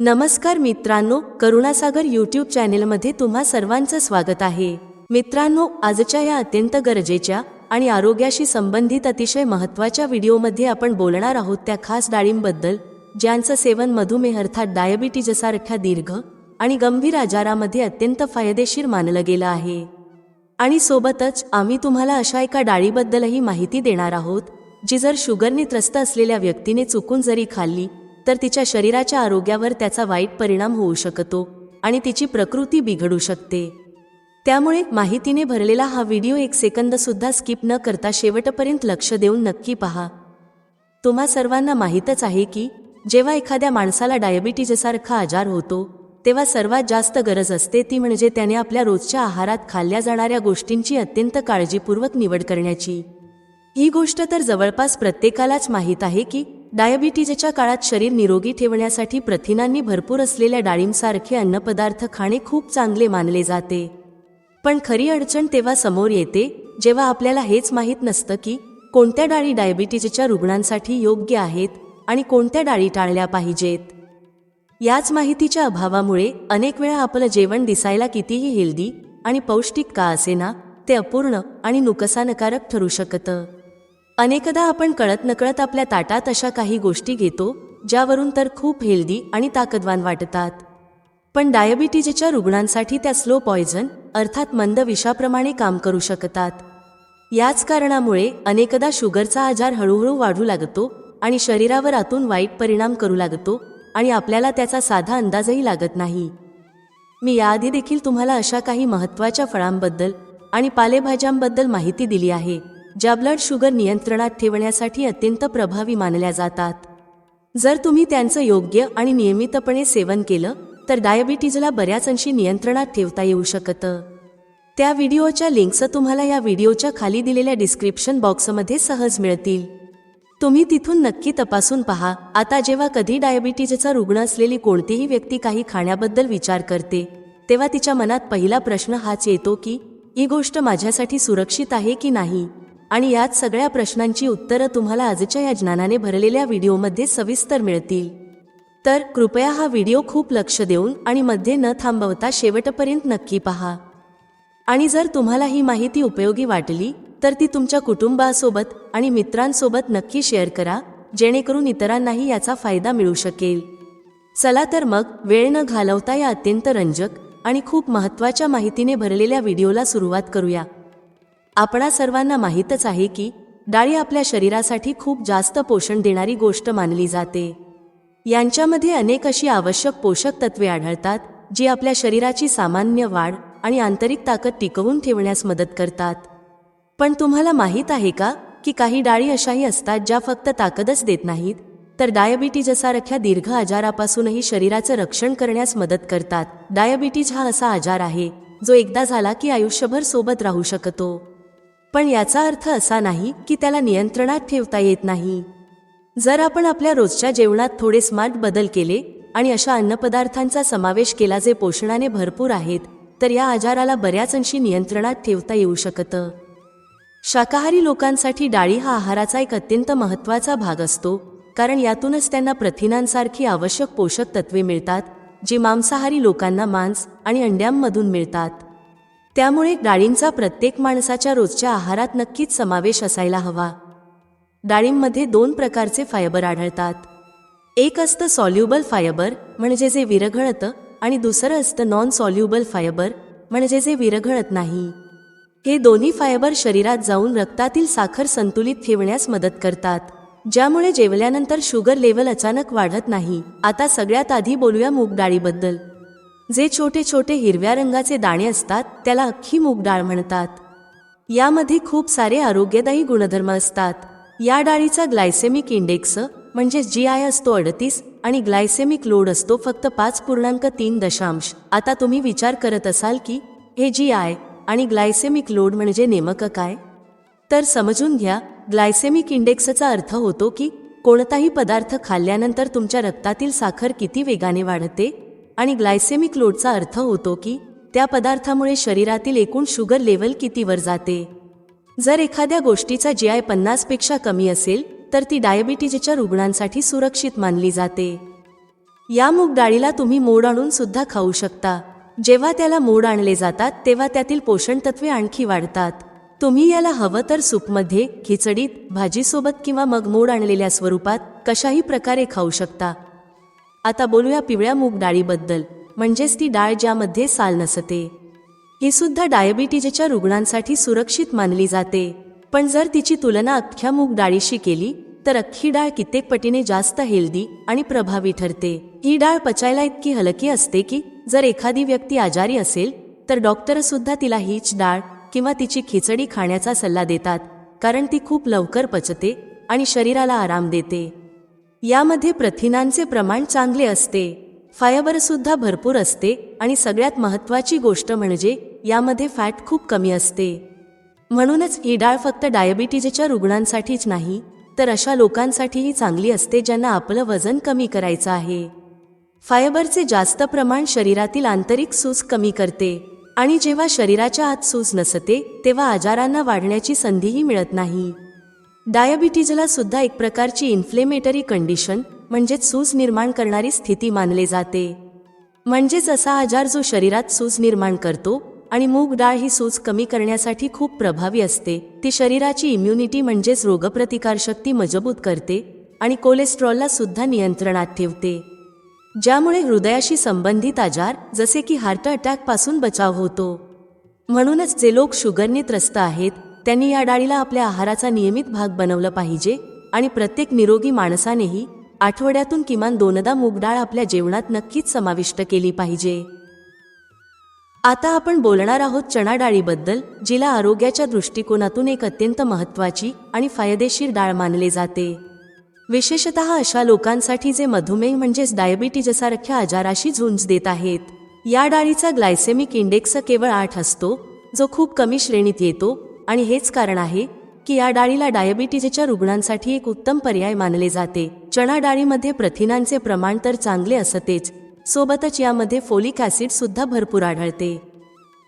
नमस्कार मित्रांनो करुणासागर यूट्यूब चॅनेलमध्ये तुम्हा सर्वांचं स्वागत आहे. मित्रांनो आजच्या या अत्यंत गरजेच्या आणि आरोग्याशी संबंधित अतिशय महत्त्वाच्या व्हिडिओमध्ये आपण बोलणार आहोत त्या खास डाळींबद्दल ज्यांचं सेवन मधुमेह अर्थात डायबिटीजसारख्या दीर्घ आणि गंभीर आजारामध्ये अत्यंत फायदेशीर मानलं गेलं आहे. आणि सोबतच आम्ही तुम्हाला अशा एका डाळीबद्दलही माहिती देणार आहोत जी जर शुगरने त्रस्त असलेल्या व्यक्तीने चुकून जरी खाल्ली तर तिच्या शरीराच्या आरोग्यावर त्याचा वाईट परिणाम होऊ शकतो आणि तिची प्रकृती बिघडू शकते. त्यामुळे माहितीने भरलेला हा व्हिडिओ एक सेकंद सुद्धा स्किप न करता शेवटपर्यंत लक्ष देऊन नक्की पहा. तुम्हा सर्वांना माहीतच आहे की जेव्हा एखाद्या माणसाला डायबिटीजसारखा आजार होतो तेव्हा सर्वात जास्त गरज असते ती म्हणजे त्याने आपल्या रोजच्या आहारात खाल्ल्या जाणाऱ्या गोष्टींची अत्यंत काळजीपूर्वक निवड करण्याची. ही गोष्ट तर जवळपास प्रत्येकालाच माहीत आहे की डायबिटीजच्या काळात शरीर निरोगी ठेवण्यासाठी प्रथिनांनी भरपूर असलेल्या डाळींसारखे अन्नपदार्थ खाणे खूप चांगले मानले जाते. पण खरी अडचण तेव्हा समोर येते जेव्हा आपल्याला हेच माहीत नसतं की कोणत्या डाळी डायबिटीजच्या रुग्णांसाठी योग्य आहेत आणि कोणत्या डाळी टाळल्या पाहिजेत. याच माहितीच्या अभावामुळे अनेक वेळा आपलं जेवण दिसायला कितीही हेल्दी आणि पौष्टिक का असेना ते अपूर्ण आणि नुकसानकारक ठरू शकतं. अनेकदा आपण कळत नकळत आपल्या ताटात अशा काही गोष्टी घेतो ज्यावरून तर खूप हेल्दी आणि ताकदवान वाटतात. पण डायबिटीजच्या रुग्णांसाठी त्या स्लो पॉयझन अर्थात मंद विषाप्रमाणे काम करू शकतात. याच कारणामुळे अनेकदा शुगरचा आजार हळूहळू वाढू लागतो आणि शरीरावर आतून वाईट परिणाम करू लागतो आणि आपल्याला त्याचा साधा अंदाजही लागत नाही. मी याआधी देखील तुम्हाला अशा काही महत्त्वाच्या फळांबद्दल आणि पालेभाज्यांबद्दल माहिती दिली आहे. ज्या ब्लड शुगर नियंत्रणात ठेवण्यासाठी अत्यंत प्रभावी मानल्या जातात. जर तुम्ही त्यांचं योग्य आणि नियमितपणे सेवन केलं तर डायबिटीजला बऱ्याच अंशी नियंत्रणात ठेवता येऊ शकतं. त्या व्हिडिओच्या लिंक्स तुम्हाला या व्हिडिओच्या खाली दिलेल्या डिस्क्रिप्शन बॉक्समध्ये सहज मिळतील. तुम्ही तिथून नक्की तपासून पहा आता जेव्हा कधी डायबिटीजचा रुग्ण असलेली कोणतीही व्यक्ती काही खाण्याबद्दल विचार करते तेव्हा तिच्या मनात पहिला प्रश्न हाच येतो की ही गोष्ट माझ्यासाठी सुरक्षित आहे की नाही? आणि यात सगळ्या प्रश्नांची उत्तरं तुम्हाला आजच्या या ज्ञानाने भरलेल्या व्हिडिओमध्ये सविस्तर मिळतील. तर कृपया हा व्हिडिओ खूप लक्ष देऊन आणि मध्ये न थांबवता शेवटपर्यंत नक्की पहा. आणि जर तुम्हाला ही माहिती उपयोगी वाटली तर ती तुमच्या कुटुंबासोबत आणि मित्रांसोबत नक्की शेअर करा जेणेकरून इतरांनाही याचा फायदा मिळू शकेल. चला तर मग वेळ न घालवता या अत्यंत रंजक आणि खूप महत्त्वाच्या माहितीने भरलेल्या व्हिडिओला सुरुवात करूया. आपणा सर्वांना माहीतच आहे की डाळी आपल्या शरीरासाठी खूप जास्त पोषण देणारी गोष्ट मानली जाते. यांच्यामध्ये अनेक अशी आवश्यक पोषक तत्वे आढळतात जी आपल्या शरीराची सामान्य वाढ आणि आंतरिक ताकद टिकवून ठेवण्यास मदत करतात. पण तुम्हाला माहीत आहे का की काही डाळी अशाही असतात ज्या फक्त ताकदच देत नाहीत? तर डायबिटीजसारख्या दीर्घ आजारापासूनही शरीराचं रक्षण करण्यास मदत करतात. डायबिटीज हा असा आजार आहे जो एकदा झाला की आयुष्यभर सोबत राहू शकतो. पण याचा अर्थ असा नाही की त्याला नियंत्रणात ठेवता येत नाही. जर आपण आपल्या रोजच्या जेवणात थोडे स्मार्ट बदल केले आणि अशा अन्नपदार्थांचा समावेश केला जे पोषणाने भरपूर आहेत तर या आजाराला बऱ्याच अंशी नियंत्रणात ठेवता येऊ शकतं. शाकाहारी लोकांसाठी डाळी हा आहाराचा एक अत्यंत महत्त्वाचा भाग असतो कारण यातूनच त्यांना प्रथिनांसारखी आवश्यक पोषक तत्वे मिळतात जी मांसाहारी लोकांना मांस आणि अंड्यांमधून मिळतात. त्यामुळे डाळींचा प्रत्येक माणसाच्या रोजच्या आहारात नक्कीच समावेश असायला हवा. डाळींमध्ये दोन प्रकारचे फायबर आढळतात. एक असतं सॉल्युबल फायबर म्हणजे जे विरघळतं आणि दुसरं असतं नॉन सॉल्युबल फायबर म्हणजे जे विरघळत नाही. हे दोन्ही फायबर शरीरात जाऊन रक्तातील साखर संतुलित ठेवण्यास मदत करतात. ज्यामुळे जेवल्यानंतर शुगर लेवल अचानक वाढत नाही. आता सगळ्यात आधी बोलूया मूग डाळीबद्दल. जे छोटे छोटे हिरव्या रंगाचे दाणे असतात त्याला अख्खी मूग डाळ म्हणतात. यामध्ये खूप सारे आरोग्यदायी गुणधर्म असतात. या डाळीचा ग्लायसेमिक इंडेक्स म्हणजे जी आय असतो अडतीस आणि ग्लायसेमिक लोड असतो फक्त पाच पूर्णांक तीन दशांश. आता तुम्ही विचार करत असाल की हे जी आय आणि ग्लायसेमिक लोड म्हणजे नेमकं काय? तर समजून घ्या ग्लायसेमिक इंडेक्सचा अर्थ होतो की कोणताही पदार्थ खाल्ल्यानंतर तुमच्या रक्तातील साखर किती वेगाने वाढते? आणि ग्लायसेमिक लोडचा अर्थ होतो की त्या पदार्थामुळे शरीरातील एकूण शुगर लेवल कितीवर जाते? जर एखाद्या गोष्टीचा जी आय पन्नासपेक्षा कमी असेल तर ती डायबिटीजच्या रुग्णांसाठी सुरक्षित मानली जाते. या मूग डाळीला तुम्ही मोड आणून सुद्धा खाऊ शकता. जेव्हा त्याला मोड आणले जातात तेव्हा त्यातील पोषण तत्वे आणखी वाढतात. तुम्ही याला हवं तर सूपमध्ये खिचडीत भाजीसोबत किंवा मग मोड आणलेल्या स्वरूपात कशाही प्रकारे खाऊ शकता. आता बोलूया पिवळ्या मूग डाळीबद्दल. म्हणजेच ती डाळ ज्यामध्ये साल नसते. ही सुद्धा डायबिटीजच्या रुग्णांसाठी सुरक्षित मानली जाते. पण जर तिची तुलना अख्ख्या मूग डाळीशी केली तर अख्खी डाळ कित्येक पटीने जास्त हेल्दी आणि प्रभावी ठरते. ही डाळ पचायला इतकी हलकी असते की जर एखादी व्यक्ती आजारी असेल तर डॉक्टर सुद्धा तिला हीच डाळ किंवा तिची खिचडी खाण्याचा सल्ला देतात कारण ती खूप लवकर पचते आणि शरीराला आराम देते. यामध्ये प्रथिनांचे प्रमाण चांगले असते फायबरसुद्धा भरपूर असते आणि सगळ्यात महत्त्वाची गोष्ट म्हणजे यामध्ये फॅट खूप कमी असते. म्हणूनच ही डाळ फक्त डायबिटीजच्या रुग्णांसाठीच नाही तर अशा लोकांसाठीही चांगली असते ज्यांना आपलं वजन कमी करायचं आहे. फायबरचे जास्त प्रमाण शरीरातील आंतरिक सूज कमी करते आणि जेव्हा शरीराच्या आत सूज नसते तेव्हा आजारांना वाढण्याची संधीही मिळत नाही. डायबिटीजला सुद्धा एक प्रकारची इन्फ्लेमेटरी कंडिशन म्हणजेच सूज निर्माण करणारी स्थिती मानले जाते. म्हणजेच असा आजार जो शरीरात सूज निर्माण करतो आणि मूग डाळ ही सूज कमी करण्यासाठी खूप प्रभावी असते. ती शरीराची इम्युनिटी म्हणजेच रोगप्रतिकारशक्ती मजबूत करते आणि कोलेस्ट्रॉलला सुद्धा नियंत्रणात ठेवते. ज्यामुळे हृदयाशी संबंधित आजार जसे की हार्ट अटॅकपासून बचाव होतो. म्हणूनच जे लोक शुगरने त्रस्त आहेत त्यांनी या डाळीला आपल्या आहाराचा नियमित भाग बनवलं पाहिजे आणि प्रत्येक निरोगी माणसानेही आठवड्यातून किमान दोनदा मूग डाळ आपल्या जेवणात नक्कीच समाविष्ट केली पाहिजे. आता आपण बोलणार आहोत चणा डाळीबद्दल जिला आरोग्याच्या दृष्टिकोनातून एक अत्यंत महत्त्वाची आणि फायदेशीर डाळ मानले जाते. विशेषत अशा लोकांसाठी जे मधुमेह म्हणजेच डायबिटीजसारख्या आजाराशी झुंज देत आहेत. या डाळीचा ग्लायसेमिक इंडेक्स केवळ आठ असतो जो खूप कमी श्रेणीत येतो आणि हेच कारण आहे की या डाळीला डायबिटीजच्या रुग्णांसाठी एक उत्तम पर्याय मानले जाते. चणा डाळीमध्ये प्रथिनांचे प्रमाण तर चांगले असतेच सोबतच यामध्ये फोलिक ॲसिड सुद्धा भरपूर आढळते.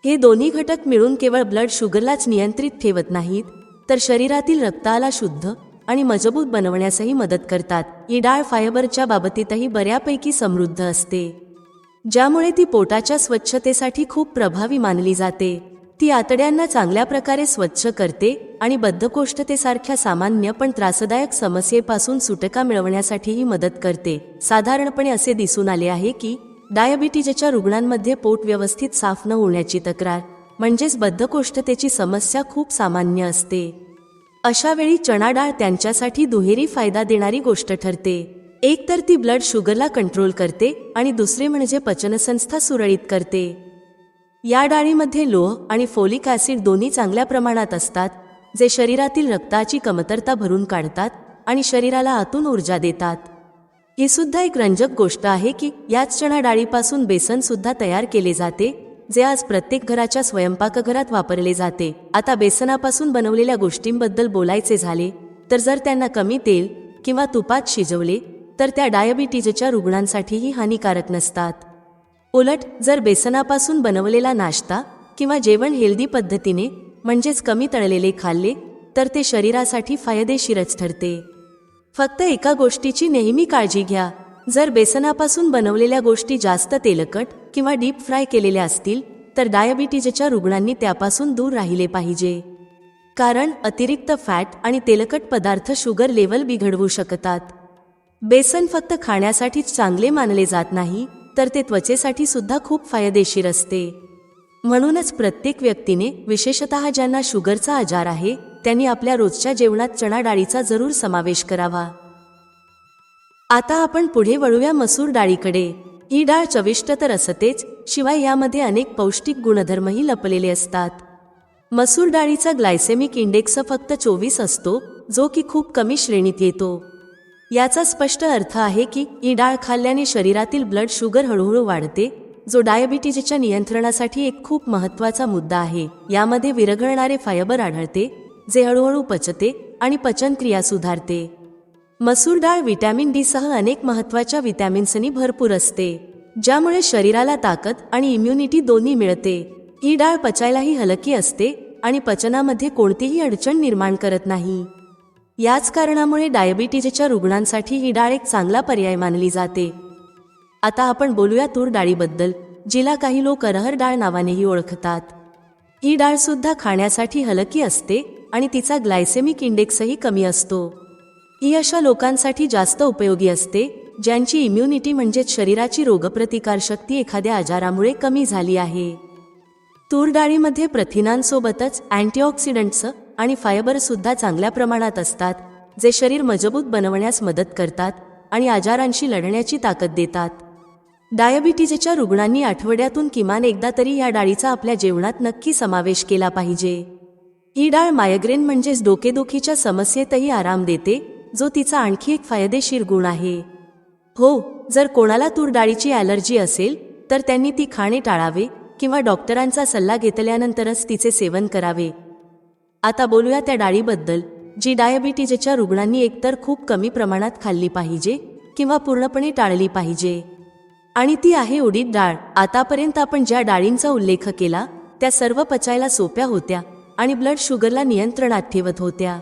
हे दोन्ही घटक मिळून केवळ ब्लड शुगरलाच नियंत्रित ठेवत नाहीत तर शरीरातील रक्ताला शुद्ध आणि मजबूत बनवण्यासही मदत करतात. ही डाळ फायबरच्या बाबतीतही बऱ्यापैकी समृद्ध असते ज्यामुळे ती पोटाच्या स्वच्छतेसाठी खूप प्रभावी मानली जाते. ती आतड्यांना चांगल्या प्रकारे स्वच्छ करते आणि बद्धकोष्ठतेसारख्या सामान्य पण त्रासदायक समस्येपासून सुटका मिळवण्यासाठीही मदत करते. साधारणपणे असे दिसून आले आहे की डायबिटीजच्या रुग्णांमध्ये पोट व्यवस्थित साफ न होण्याची तक्रार म्हणजेच बद्धकोष्ठतेची समस्या खूप सामान्य असते. अशा वेळी चणा डाळ त्यांच्यासाठी दुहेरी फायदा देणारी गोष्ट ठरते. एक तर ती ब्लड शुगरला कंट्रोल करते आणि दुसरे म्हणजे पचनसंस्था सुरळीत करते. या डाळीमध्ये लोह आणि फोलिक ॲसिड दोन्ही चांगल्या प्रमाणात असतात जे शरीरातील रक्ताची कमतरता भरून काढतात आणि शरीराला आतून ऊर्जा देतात. ही सुद्धा एक रंजक गोष्ट आहे की याच चणा डाळीपासून बेसन सुद्धा तयार केले जाते जे आज प्रत्येक घराच्या स्वयंपाकघरात वापरले जाते. आता बेसनापासून बनवलेल्या गोष्टींबद्दल बोलायचे झाले तर जर त्यांना कमी तेल किंवा तुपात शिजवले तर त्या डायबिटीजच्या रुग्णांसाठीही हानिकारक नसतात. उलट जर बेसनापासून बनवलेला नाश्ता किंवा जेवण हेल्दी पद्धतीने म्हणजेच कमी तळलेले खाल्ले तर ते शरीरासाठी फायदेशीरच ठरते. फक्त एका गोष्टीची नेहमी काळजी घ्या. जर बेसनापासून बनवलेल्या गोष्टी जास्त तेलकट किंवा डीप फ्राय केलेल्या असतील तर डायबिटीजच्या रुग्णांनी त्यापासून दूर राहिले पाहिजे. कारण अतिरिक्त फॅट आणि तेलकट पदार्थ शुगर लेवल बिघडवू शकतात. बेसन फक्त खाण्यासाठीच चांगले मानले जात नाही तर ते त्वचेसाठी सुद्धा खूप फायदेशीर असते. म्हणूनच प्रत्येक व्यक्तीने विशेषतः ज्यांना शुगरचा आजार आहे त्यांनी आपल्या रोजच्या जेवणात चणा डाळीचा जरूर समावेश करावा. आता आपण पुढे वळूया मसूर डाळीकडे. ही डाळ चविष्ट तर असतेच शिवाय यामध्ये अनेक पौष्टिक गुणधर्मही लपलेले असतात. मसूर डाळीचा ग्लायसेमिक इंडेक्स फक्त चोवीस असतो जो की खूप कमी श्रेणीत येतो. याचा स्पष्ट अर्थ आहे की ही डाळ खाल्ल्याने शरीरातील ब्लड शुगर हळूहळू वाढते जो डायबिटीजच्या नियंत्रणासाठी एक खूप महत्त्वाचा मुद्दा आहे. यामध्ये विरघळणारे फायबर आढळते जे हळूहळू पचते आणि पचनक्रिया सुधारते. मसूर डाळ व्हिटॅमिन डी सह अनेक महत्त्वाच्या व्हिटॅमिन्सनी भरपूर असते ज्यामुळे शरीराला ताकद आणि इम्युनिटी दोन्ही मिळते. ही डाळ पचायलाही हलकी असते आणि पचनामध्ये कोणतीही अडचण निर्माण करत नाही. याच कारणामुळे डायबिटीजच्या रुग्णांसाठी ही डाळ एक चांगला पर्याय मानली जाते. आता आपण बोलूया तूर डाळीबद्दल जिला काही लोक अरहर डाळ नावानेही ओळखतात. ही डाळ सुद्धा खाण्यासाठी हलकी असते आणि तिचा ग्लायसेमिक इंडेक्सही कमी असतो. ही अशा लोकांसाठी जास्त उपयोगी असते ज्यांची इम्युनिटी म्हणजेच शरीराची रोगप्रतिकारशक्ती एखाद्या आजारामुळे कमी झाली आहे. तूर डाळीमध्ये प्रथिनांसोबतच अँटीऑक्सिडंट्स आणि फायबरसुद्धा चांगल्या प्रमाणात असतात जे शरीर मजबूत बनवण्यास मदत करतात आणि आजारांशी लढण्याची ताकद देतात. डायबिटीजच्या रुग्णांनी आठवड्यातून किमान एकदा तरी या डाळीचा आपल्या जेवणात नक्की समावेश केला पाहिजे. ही डाळ मायग्रेन म्हणजेच डोकेदुखीच्या समस्येतही आराम देते जो तिचा आणखी एक फायदेशीर गुण आहे. हो जर कोणाला तूर डाळीची ॲलर्जी असेल तर त्यांनी ती खाणे टाळावे किंवा डॉक्टरांचा सल्ला घेतल्यानंतरच तिचे सेवन करावे. आता बोलूया त्या डाळीबद्दल जी डायबिटीजच्या रुग्णांनी एकतर खूप कमी प्रमाणात खाल्ली पाहिजे किंवा पूर्णपणे टाळली पाहिजे. आणि ती आहे उडीद डाळ. आतापर्यंत आपण ज्या डाळींचा उल्लेख केला त्या सर्व पचायला सोप्या होत्या आणि ब्लड शुगरला नियंत्रणात ठेवत होत्या.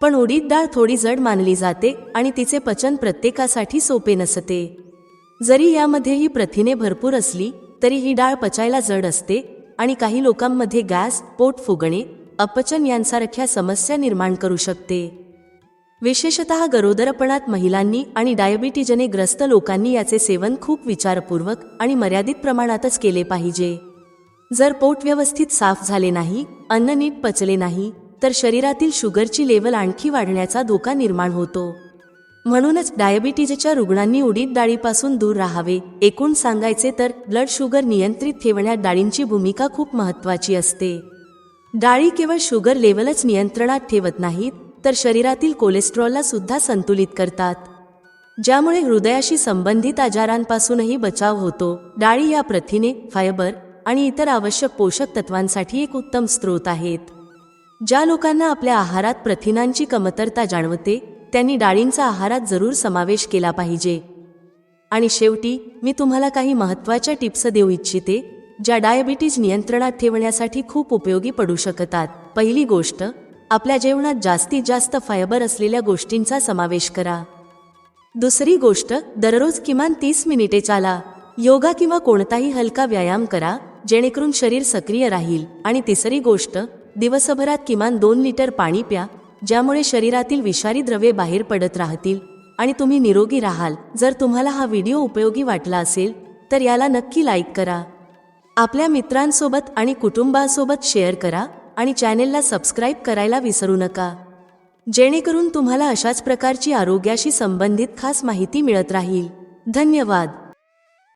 पण उडीद डाळ थोडी जड मानली जाते आणि तिचे पचन प्रत्येकासाठी सोपे नसते. जरी यामध्ये ही प्रथिने भरपूर असली तरी ही डाळ पचायला जड असते आणि काही लोकांमध्ये गॅस पोट फुगणे अपचन यांसारख्या समस्या निर्माण करू शकते. विशेषतः गरोदरपणात महिलांनी आणि डायबिटीजने ग्रस्त लोकांनी याचे सेवन खूप विचारपूर्वक आणि मर्यादित प्रमाणातच केले पाहिजे. जर पोट व्यवस्थित साफ झाले नाही अन्न नीट पचले नाही तर शरीरातील शुगरची लेवल आणखी वाढण्याचा धोका निर्माण होतो. म्हणूनच डायबिटीजच्या रुग्णांनी उडीद डाळीपासून दूर राहावे एकूण सांगायचे तर ब्लड शुगर नियंत्रित ठेवण्यात डाळींची भूमिका खूप महत्त्वाची असते. डाळी केवळ शुगर लेवलच नियंत्रणात ठेवत नाहीत तर शरीरातील कोलेस्ट्रॉलला सुद्धा संतुलित करतात. ज्यामुळे हृदयाशी संबंधित आजारांपासूनही बचाव होतो. डाळी या प्रथिने फायबर आणि इतर आवश्यक पोषक तत्वांसाठी एक उत्तम स्रोत आहेत. ज्या लोकांना आपल्या आहारात प्रथिनांची कमतरता जाणवते त्यांनी डाळींचा आहारात जरूर समावेश केला पाहिजे. आणि शेवटी मी तुम्हाला काही महत्त्वाच्या टिप्स देऊ इच्छिते ज्या डायबिटीज नियंत्रणात ठेवण्यासाठी खूप उपयोगी पडू शकतात. पहिली गोष्ट आपल्या जेवणात जास्तीत जास्त फायबर असलेल्या गोष्टींचा समावेश करा. दुसरी गोष्ट दररोज किमान तीस मिनिटे चाला. योगा किंवा कोणताही हलका व्यायाम करा जेणेकरून शरीर सक्रिय राहील. आणि तिसरी गोष्ट दिवसभरात किमान दोन लिटर पाणी प्या ज्यामुळे शरीरातील विषारी द्रव्ये बाहेर पडत राहतील. आणि तुम्ही निरोगी राहाल. जर तुम्हाला हा व्हिडिओ उपयोगी वाटला असेल तर याला नक्की लाईक करा. आपल्या मित्रांसोबत आणि कुटुंबासोबत शेअर करा आणि चॅनेलला सबस्क्राईब करायला विसरू नका. जेणेकरून तुम्हाला अशाच प्रकारची आरोग्याशी संबंधित खास माहिती मिळत राहील. धन्यवाद.